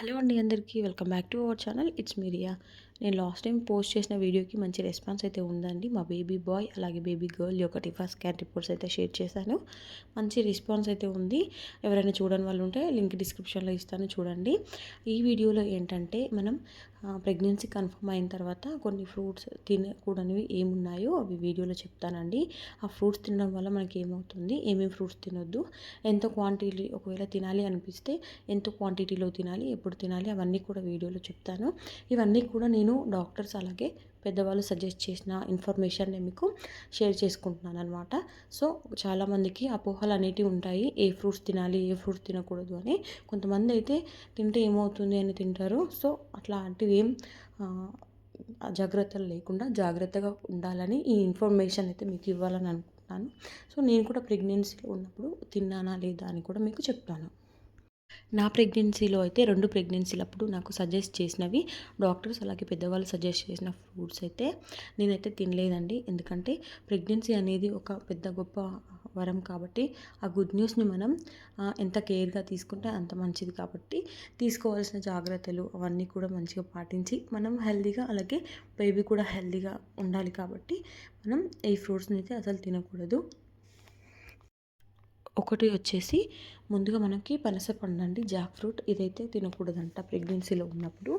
Hello అండి అందరికీ welcome back to our channel. It's మీరియా నేను లాస్ట్ టైం పోస్ట్ చేసిన వీడియోకి మంచి రెస్పాన్స్ అయితే ఉందండి. మా బేబీ బాయ్ అలాగే బేబీ గర్ల్ యొక్క టిఫా స్కాన్ రిపోర్ట్స్ అయితే షేర్ చేశాను. మంచి రెస్పాన్స్ అయితే ఉంది. ఎవరైనా చూడని వాళ్ళు ఉంటే లింక్ డిస్క్రిప్షన్లో ఇస్తాను చూడండి. ఈ వీడియోలో ఏంటంటే మనం ప్రెగ్నెన్సీ కన్ఫర్మ్ అయిన తర్వాత కొన్ని ఫ్రూట్స్ తినకూడనివి ఏమున్నాయో అవి వీడియోలో చెప్తానండి. ఆ ఫ్రూట్స్ తినడం వల్ల మనకి ఏమవుతుంది? ఏమేమి ఫ్రూట్స్ తినొద్దు? ఎంత క్వాంటిటీ ఒకవేళ తినాలి అనిపిస్తే ఎంత క్వాంటిటీలో తినాలి? ఎప్పుడు తినాలి? అవన్నీ కూడా వీడియోలో చెప్తాను. ఇవన్నీ కూడా నేను నేను డాక్టర్స్ అలాగే పెద్దవాళ్ళు సజెస్ట్ చేసిన ఇన్ఫర్మేషన్ మీకు షేర్ చేసుకుంటున్నాను అనమాట సో చాలామందికి అపోహలు అనేటివి ఉంటాయి. ఏ ఫ్రూట్స్ తినాలి ఏ ఫ్రూట్స్ తినకూడదు అని. కొంతమంది అయితే తింటే ఏమవుతుంది అని తింటారు. సో అట్లాంటివి ఏం జాగ్రత్తలు లేకుండా జాగ్రత్తగా ఉండాలని ఈ ఇన్ఫర్మేషన్ అయితే మీకు ఇవ్వాలని అనుకుంటున్నాను. సో నేను కూడా ప్రెగ్నెన్సీలో ఉన్నప్పుడు తిన్నానా లేదా అని కూడా మీకు చెప్తాను. నా ప్రెగ్నెన్సీలో అయితే రెండు ప్రెగ్నెన్సీలప్పుడు నాకు సజెస్ట్ చేసినవి డాక్టర్స్ అలాగే పెద్దవాళ్ళు సజెస్ట్ చేసిన ఫ్రూట్స్ అయితే నేనైతే తినలేదండి. ఎందుకంటే ప్రెగ్నెన్సీ అనేది ఒక పెద్ద గొప్ప వరం కాబట్టి ఆ గుడ్ న్యూస్ని మనం ఎంత కేర్గా తీసుకుంటే అంత మంచిది కాబట్టి తీసుకోవాల్సిన జాగ్రత్తలు అవన్నీ కూడా మంచిగా పాటించి మనం హెల్తీగా అలాగే బేబీ కూడా హెల్తీగా ఉండాలి కాబట్టి మనం ఈ ఫ్రూట్స్ని అయితే అసలు తినకూడదు. ఒకటి వచ్చేసి ముందుగా మనకి పనసపండు అండి జాక్ ఫ్రూట్ ఇదైతే తినకూడదంట ప్రెగ్నెన్సీలో ఉన్నప్పుడు.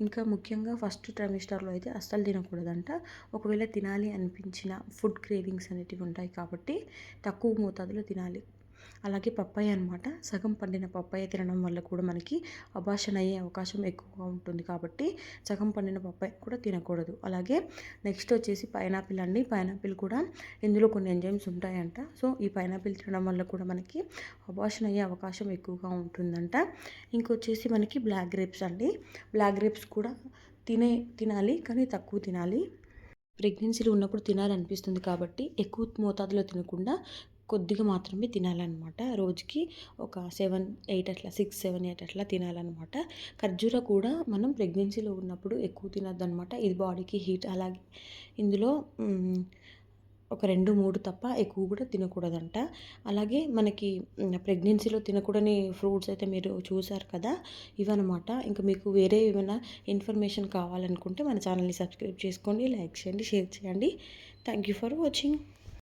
ఇంకా ముఖ్యంగా ఫస్ట్ ట్రైమిస్టర్లో అయితే అస్సలు తినకూడదంట. ఒకవేళ తినాలి అనిపించిన ఫుడ్ క్రేవింగ్స్ అనేటివి ఉంటాయి కాబట్టి తక్కువ మోతాదులో తినాలి. అలాగే పప్పాయ అనమాట సగం పండిన పప్పాయ తినడం వల్ల కూడా మనకి అభాషణ అయ్యే అవకాశం ఎక్కువగా ఉంటుంది కాబట్టి సగం పండిన పప్పాయ కూడా తినకూడదు. అలాగే నెక్స్ట్ వచ్చేసి పైనాపిల్ అండి. పైనాపిల్ కూడా ఇందులో కొన్ని ఎంజైమ్స్ ఉంటాయంట. సో ఈ పైనాపిల్ తినడం వల్ల కూడా మనకి అభాషణ అయ్యే అవకాశం ఎక్కువగా ఉంటుందంట. ఇంకొచ్చేసి మనకి బ్లాక్ గ్రేప్స్ అండి. బ్లాక్ గ్రేప్స్ కూడా తినే తినాలి కానీ తక్కువ తినాలి. ప్రెగ్నెన్సీలో ఉన్నప్పుడు తినాలనిపిస్తుంది కాబట్టి ఎక్కువ మోతాదులో తినకుండా కొద్దిగా మాత్రమే తినాలన్నమాట. రోజుకి ఒక సెవెన్ ఎయిట్ అట్లా సిక్స్ సెవెన్ ఎయిట్ అట్లా తినాలన్నమాట. ఖర్జూర కూడా మనం ప్రెగ్నెన్సీలో ఉన్నప్పుడు ఎక్కువ తినద్దనమాట ఇది బాడీకి హీట్ అలాగే ఇందులో ఒక రెండు మూడు తప్ప ఎక్కువ కూడా తినకూడదంట. అలాగే మనకి ప్రెగ్నెన్సీలో తినకూడని ఫ్రూట్స్ అయితే మీరు చూసారు కదా ఇవన్నమాట. ఇంకా మీకు వేరే ఏమైనా ఇన్ఫర్మేషన్ కావాలనుకుంటే మన ఛానల్ని సబ్స్క్రైబ్ చేసుకోండి లైక్ చేయండి షేర్ చేయండి. Thank you for watching.